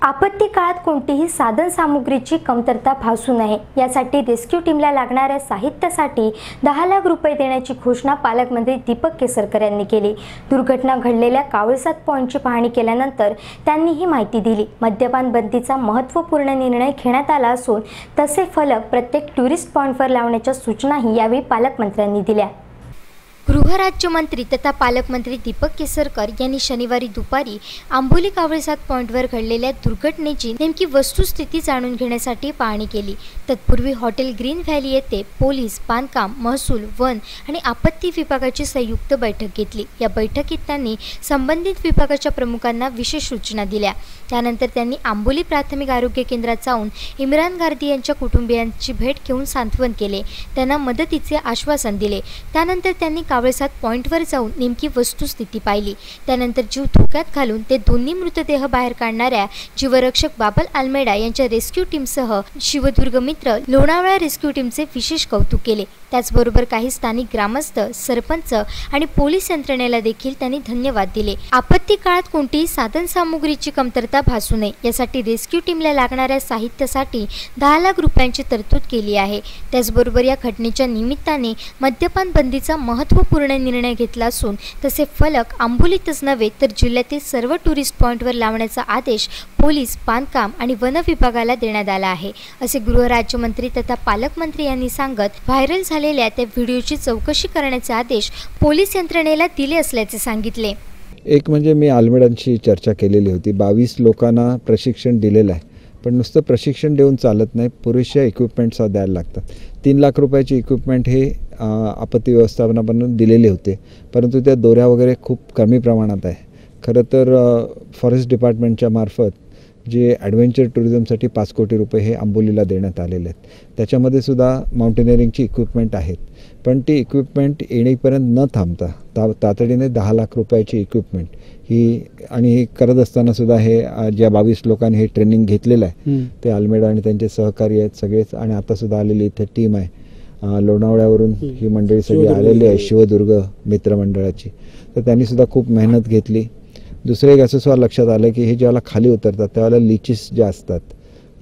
आपत्ती काळात कोणतीही साधन सामुग्रीची कमतरता भासू नये. यासाठी रेस्क्यू टीमला लागणाऱ्या साहित्यासाठी दहा लाख रुपये देण्याची घोषणा पालकमंत्री दीपक केसरकर यांनी केली. दुर्घटना घडलेल्या कावळसात पॉईंटची पाहणी केल्यानंतर त्यांनी ही माहिती दिली. मद्यपान बंदीचा महत्त्वपूर्ण निर्णय घेण्यात आला असून तसे फलक प्रत्येक टुरिस्ट पॉईंटवर लावण्याच्या सूचनाही यावेळी पालकमंत्र्यांनी दिल्या. गृहराज्यमंत्री तथा पालकमंत्री दीपक केसरकर यांनी शनिवारी दुपारी आंबोली कावळेसात पॉईंटवर घडलेल्या दुर्घटनेची नेमकी वस्तुस्थिती जाणून घेण्यासाठी पाहणी केली. तत्पूर्वी हॉटेल ग्रीन व्हॅली येथे पोलीस बांधकाम महसूल वन आणि आपत्ती विभागाची संयुक्त बैठक घेतली. या बैठकीत त्यांनी संबंधित विभागाच्या प्रमुखांना विशेष सूचना दिल्या. त्यानंतर त्यांनी आंबोली प्राथमिक आरोग्य केंद्रात जाऊन इम्रान गार्दी यांच्या कुटुंबियांची भेट घेऊन सांत्वन केले. त्यांना मदतीचे आश्वासन दिले. त्यानंतर त्यांनी कावळेसा पॉईंटवर जाऊन नेमकी वस्तुस्थिती पाहिली. त्यानंतर जीव धोक्यात घालून ते दोन्ही मृतदेह बाहेर काढणाऱ्या जीवरक्षक बाबल आल्मेडा यांच्या रेस्क्यू टीमसह शिवदुर्ग मित्र लोणावळा रेस्क्यू टीमचे विशेष कौतुक केले. त्याचबरोबर काही स्थानिक ग्रामस्थ सरपंच आणि पोलीस यंत्रणेला देखील त्यांनी धन्यवाद दिले. आपत्ती काळात कोणतीही साधन सामुग्रीची कमतरता भासू नये. यासाठी रेस्क्यू टीमला लागणाऱ्या साहित्यासाठी दहा लाख रुपयांची तरतूद केली आहे. त्याचबरोबर या घटनेच्या निमित्ताने मद्यपान बंदीचा महत्त्वपूर्ण निर्णय घेतला असून तसे फलक आंबोलीतच नव्हे तर जिल्ह्यातील सर्व टुरिस्ट पॉईंटवर लावण्याचा आदेश पोलीस बांधकाम आणि वन विभागाला देण्यात आला आहे. असे गृहराज्यमंत्री तथा पालकमंत्री यांनी सांगत व्हायरल झालेल्या त्या व्हिडिओची चौकशी करण्याचे आदेश पोलीस यंत्रणेला दिले असल्याचे सांगितले. एक म्हणजे मी आलमेडांशी चर्चा केलेली होती. बावीस लोकांना प्रशिक्षण दिलेलं आहे. पण नुसतं प्रशिक्षण देऊन चालत नाही पुरेशा इक्विपमेंट्स द्यायला लागतात. तीन लाख रुपयाची इक्विपमेंट हे आपत्ती व्यवस्थापनाकडून दिलेले होते. परंतु त्या दोऱ्या वगैरे खूप कमी प्रमाणात आहे. खरं तर फॉरेस्ट डिपार्टमेंटच्या मार्फत जे ॲडव्हेंचर टुरिझमसाठी पाच कोटी रुपये हे आंबोलीला देण्यात आलेले आहेत. त्याच्यामध्ये सुद्धा माउंटेनिअरिंगची इक्विपमेंट आहेत. पण ती इक्विपमेंट येणेपर्यंत न थांबता ता तातडीने दहा लाख रुपयाची इक्विपमेंट ही आणि हे करत असताना सुद्धा हे ज्या बावीस लोकांनी हे ट्रेनिंग घेतलेलं आहे ते आल्मेडा आणि त्यांचे सहकारी आहेत सगळेच आणि आता सुद्धा आलेली इथे टीम आहे. लोणावळ्यावरून ही मंडळी सगळी आलेली आहे शिवदुर्ग मित्रमंडळाची तर त्यांनी सुद्धा खूप मेहनत घेतली. दुसरं एक असं सुद्धा लक्षात आलं की हे ज्यावेळेला खाली उतरतात त्यावेळेला लिचीस ज्या असतात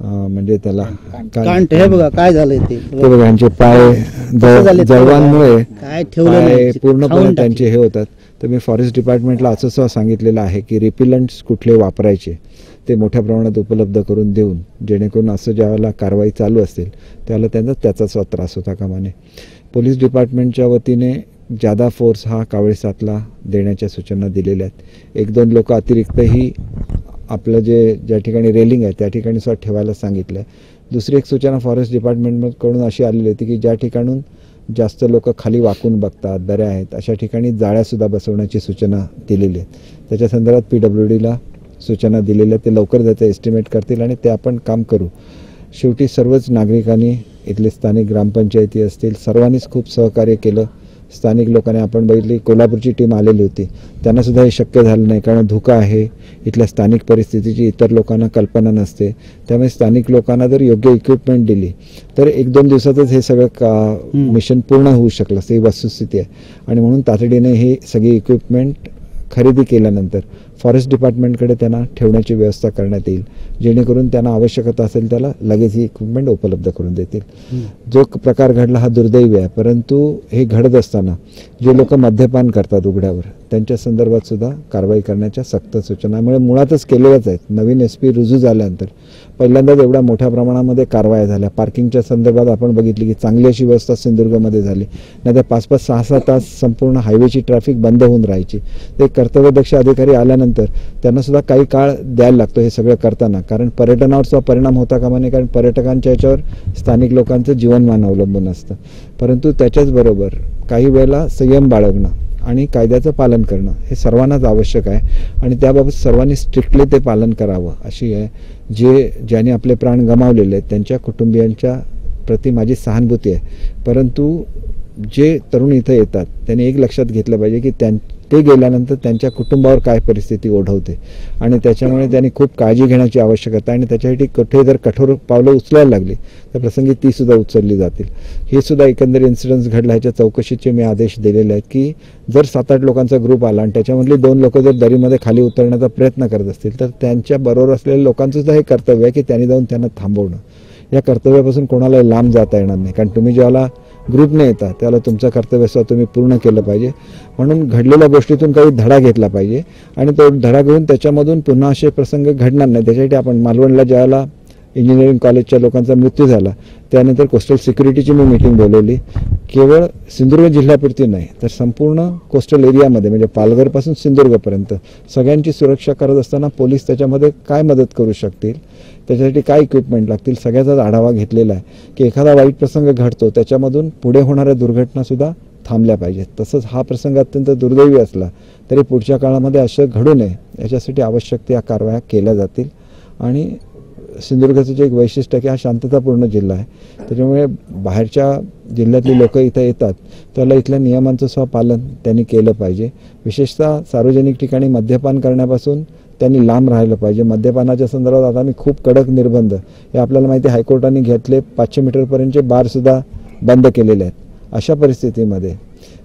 म्हणजे त्याला कांट हे बघा काय झालंय ते? बघा यांचे पाय जळवांमुळे काय पूर्णपणे त्यांचे हे होतात. तर मी फॉरेस्ट डिपार्टमेंटला असं सुद्धा सांगितलेलं आहे की रिपिलंट्स कुठले वापरायचे ते मोठ्या प्रमाणात उपलब्ध करून देऊन जेणेकरून असं ज्यावेळेला कारवाई चालू असेल त्यावेळेला त्यांना त्याचा सुद्धा त्रास होता कामा नये पोलीस डिपार्टमेंटच्या वतीने जादा फोर्स हा कावळेसातला देण्याच्या सूचना दिलेल्या आहेत. एक दोन लोक अतिरिक्तही आपलं जे ज्या ठिकाणी रेलिंग आहे त्या ठिकाणी सुद्धा ठेवायला सांगितलं आहे दुसरी एक सूचना फॉरेस्ट डिपार्टमेंटकडून अशी आलेली होती की ज्या ठिकाणून जास्त लोक खाली वाकून बघतात दऱ्या आहेत अशा ठिकाणी जाळ्यासुद्धा बसवण्याची सूचना दिलेली आहे त्याच्या संदर्भात पी डब्ल्यू डीला सूचना दिलेल्या आहेत. ते लवकर त्याचं एस्टिमेट करतील आणि ते आपण काम करू. शेवटी सर्वच नागरिकांनी इथले स्थानिक ग्रामपंचायती असतील सर्वांनीच खूप सहकार्य केलं. स्थानिक लोकांनी आपण बघितली कोल्हापूरची टीम आलेली होती. त्यांना सुद्धा हे शक्य झालं नाही कारण धोका आहे. इथल्या स्थानिक परिस्थितीची इतर लोकांना कल्पना नसते. त्यामुळे स्थानिक लोकांना जर योग्य इक्विपमेंट दिली तर एक दोन दिवसातच हे सगळं का मिशन पूर्ण होऊ शकलं असं ही वस्तुस्थिती आहे. आणि म्हणून तातडीने ही सगळी इक्विपमेंट खरेदी केल्यानंतर फॉरेस्ट डिपार्टमेंटकडे त्यांना ठेवण्याची व्यवस्था करण्यात येईल. जेणेकरून त्यांना आवश्यकता असेल त्याला लगेच ही इक्विपमेंट उपलब्ध करून देतील. जो प्रकार घडला हा दुर्दैवी आहे परंतु हे घडत असताना जे लोक मद्यपान करतात उघड्यावर त्यांच्या संदर्भात सुद्धा कारवाई करण्याच्या सक्त सूचनामुळे मुळातच केलेल्याच आहेत. नवीन एस पी रुजू झाल्यानंतर पहिल्यांदाच एवढ्या मोठ्या प्रमाणामध्ये कारवाया झाल्या. पार्किंगच्या संदर्भात आपण बघितली की चांगली अशी व्यवस्था सिंधुदुर्गमध्ये झाली. नाहीतर पाच पाच सहा सहा तास संपूर्ण हायवेची ट्रॅफिक बंद होऊन राहायची. ते कर्तव्यदक्ष अधिकारी आल्यानंतर झाल्यानंतर त्यांनासुद्धा काही काळ द्यायला लागतो हे सगळं करताना. कारण पर्यटनावर सुद्धा परिणाम होता कामा नये कारण पर्यटकांच्या याच्यावर स्थानिक लोकांचं जीवनमान अवलंबून असतं. परंतु त्याच्याचबरोबर काही वेळेला संयम बाळगणं आणि कायद्याचं पालन करणं हे सर्वांनाच आवश्यक आहे. आणि त्याबाबत सर्वांनी स्ट्रिक्टली ते पालन करावं अशी आहे. जे ज्यांनी आपले प्राण गमावलेले आहेत त्यांच्या कुटुंबियांच्या प्रति माझी सहानुभूती आहे. परंतु जे तरुण इथं येतात त्यांनी एक लक्षात घेतलं पाहिजे की त्यां ते गेल्यानंतर त्यांच्या कुटुंबावर काय परिस्थिती ओढवते. आणि त्याच्यामुळे त्यांनी खूप काळजी घेण्याची आवश्यकता आणि त्याच्यासाठी कुठे जर कठोर पावलं उचलायला लागली तर प्रसंगी ती सुद्धा उचलली जातील. हे सुद्धा एकंदर इन्सिडन्स घडला. ह्याच्या चौकशीचे मी आदेश दिलेले आहेत की जर सात आठ लोकांचा ग्रुप आला आणि त्याच्यामधली दोन लोक जर दरीमध्ये खाली उतरण्याचा प्रयत्न करत असतील तर त्यांच्या बरोबर असलेल्या लोकांचं सुद्धा हे कर्तव्य आहे की त्यांनी जाऊन त्यांना थांबवणं. या कर्तव्यापासून कोणालाही लांब जाता येणार नाही. कारण तुम्ही ज्याला ग्रुपने येता त्याला तुमचं कर्तव्य असं तुम्ही पूर्ण केलं पाहिजे. म्हणून घडलेल्या गोष्टीतून काही धडा घेतला पाहिजे. आणि तो धडा घेऊन त्याच्यामधून पुन्हा असे प्रसंग घडणार नाही. त्याच्यासाठी आपण मालवणला ज्याला इंजिनिअरिंग कॉलेजच्या लोकांचा मृत्यू झाला. त्यानंतर कोस्टल सिक्युरिटीची मी मीटिंग बोलवली. केवळ सिंधुदुर्ग जिल्ह्यापुरती नाही तर संपूर्ण कोस्टल एरियामध्ये म्हणजे पालघरपासून सिंधुदुर्गपर्यंत सगळ्यांची सुरक्षा करत असताना पोलीस त्याच्यामध्ये काय मदत करू शकतील? त्याच्यासाठी काय इक्विपमेंट लागतील? सगळ्याचाच आढावा घेतलेला आहे की एखादा वाईट प्रसंग घडतो त्याच्यामधून पुढे होणाऱ्या दुर्घटनासुद्धा थांबल्या पाहिजेत. तसंच हा प्रसंग अत्यंत दुर्दैवी असला तरी पुढच्या काळामध्ये असं घडू नये. याच्यासाठी आवश्यक त्या कारवाया केल्या जातील. आणि सिंधुदुर्गाचं जे एक वैशिष्ट्य आहे की हा शांततापूर्ण जिल्हा आहे. त्याच्यामुळे बाहेरच्या जिल्ह्यातली लोक इथं येतात. त्याला इथल्या नियमांचं स्वपालन पालन त्यांनी केलं पाहिजे. विशेषतः सार्वजनिक ठिकाणी मद्यपान करण्यापासून त्यांनी लांब राहिलं पाहिजे. मद्यपानाच्या संदर्भात आता मी खूप कडक निर्बंध. हे आपल्याला माहिती हायकोर्टाने घेतले पाचशे मीटरपर्यंतचे बारसुद्धा बंद केलेले आहेत. अशा परिस्थितीमध्ये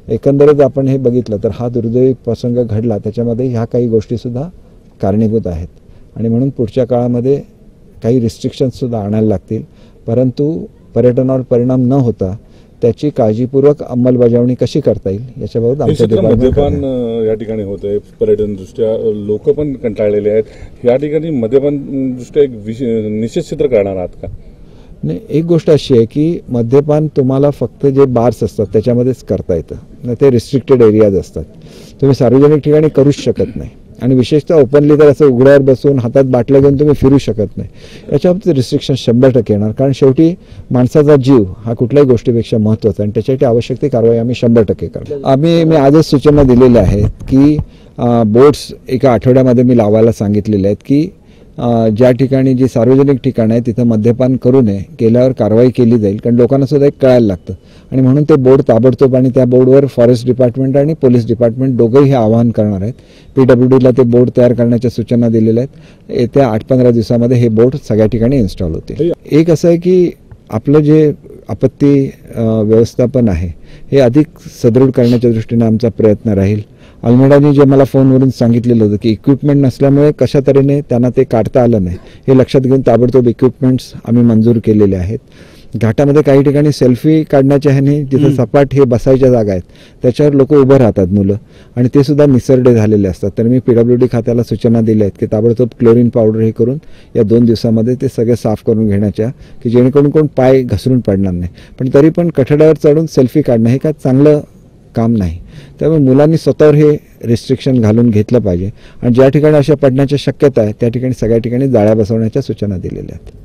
एकंदरच आपण हे बघितलं तर हा दुर्दैवी प्रसंग घडला. त्याच्यामध्ये ह्या काही गोष्टीसुद्धा कारणीभूत आहेत. आणि म्हणून पुढच्या काळामध्ये काही रिस्ट्रिक्शन्ससुद्धा आणायला लागतील. परंतु पर्यटनावर परिणाम न होता त्याची काळजीपूर्वक अंमलबजावणी कशी करता येईल याच्याबाबत मद्यपान या ठिकाणी होत आहे पर्यटन दृष्ट्या लोक पण कंटाळलेले आहेत. या ठिकाणी मद्यपान दृष्ट्या एक विशे- निषेध क्षेत्र करणार आहात का? नाही एक गोष्ट अशी आहे की मद्यपान तुम्हाला फक्त जे बार्स असतात त्याच्यामध्येच करता येतं. ते रिस्ट्रिक्टेड एरियाज असतात. तुम्ही सार्वजनिक ठिकाणी करूच शकत नाही. आणि विशेषतः ओपनली तर असं उघड्यावर बसून हातात बाटल्या घेऊन तुम्ही फिरू शकत नाही. याच्याबाबतीत रिस्ट्रिक्शन शंभर टक्के येणार. कारण शेवटी माणसाचा जीव हा कुठल्याही गोष्टीपेक्षा महत्त्वाचा आणि त्याच्यासाठी आवश्यक ती कारवाई आम्ही शंभर टक्के करतो आम्ही मी आजच सूचना दिलेल्या आहेत की बोट्स एका आठवड्यामध्ये मी लावायला सांगितलेले आहेत की ज्या ठिकाणी जी सार्वजनिक ठिकाण आहे तिथं मद्यपान करू नये. केल्यावर कारवाई केली जाईल. कारण लोकांना सुद्धा एक कळायला लागतं. आणि म्हणून ते बोर्ड ताबडतोब आणि त्या बोर्डवर फॉरेस्ट डिपार्टमेंट आणि पोलीस डिपार्टमेंट दोघंही हे आवाहन करणार आहेत. पी डब्ल्यू डीला ते बोर्ड तयार करण्याच्या सूचना दिलेल्या आहेत. येत्या आठ पंधरा दिवसामध्ये हे बोर्ड सगळ्या ठिकाणी इन्स्टॉल होतील. एक असं आहे की आपलं जे आपत्ती व्यवस्थापन आहे हे अधिक सदृढ करण्याच्या दृष्टीने आमचा प्रयत्न राहील. अल्मेडाने जे मला फोनवरून सांगितलेलं होतं की इक्विपमेंट नसल्यामुळे कशा तऱ्हेने त्यांना ते काढता आलं नाही हे लक्षात घेऊन ताबडतोब इक्विपमेंट्स आम्ही मंजूर केलेले आहेत. घाटामध्ये काही ठिकाणी सेल्फी काढण्याच्या ह्याने जिथं सपाट हे बसायच्या जागा आहेत. त्याच्यावर लोक उभं राहतात मुलं. आणि ते सुद्धा निसरडे झालेले असतात. तर मी पीडब्ल्यू डी खात्याला सूचना दिल्या आहेत की ताबडतोब क्लोरीन पावडर हे करून या दोन दिवसामध्ये ते सगळे साफ करून घेण्याच्या की जेणेकरून कोण पाय घसरून पडणार नाही. पण तरी पण कठड्यावर चढून सेल्फी काढणं हे काय चांगलं काम नाही. त्यामुळे मुलांनी स्वतःवर हे रिस्ट्रिक्शन घालून घेतलं पाहिजे. आणि ज्या ठिकाणी अशा पडण्याच्या शक्यता आहे त्या ठिकाणी सगळ्या ठिकाणी जाळ्या बसवण्याच्या सूचना दिलेल्या आहेत.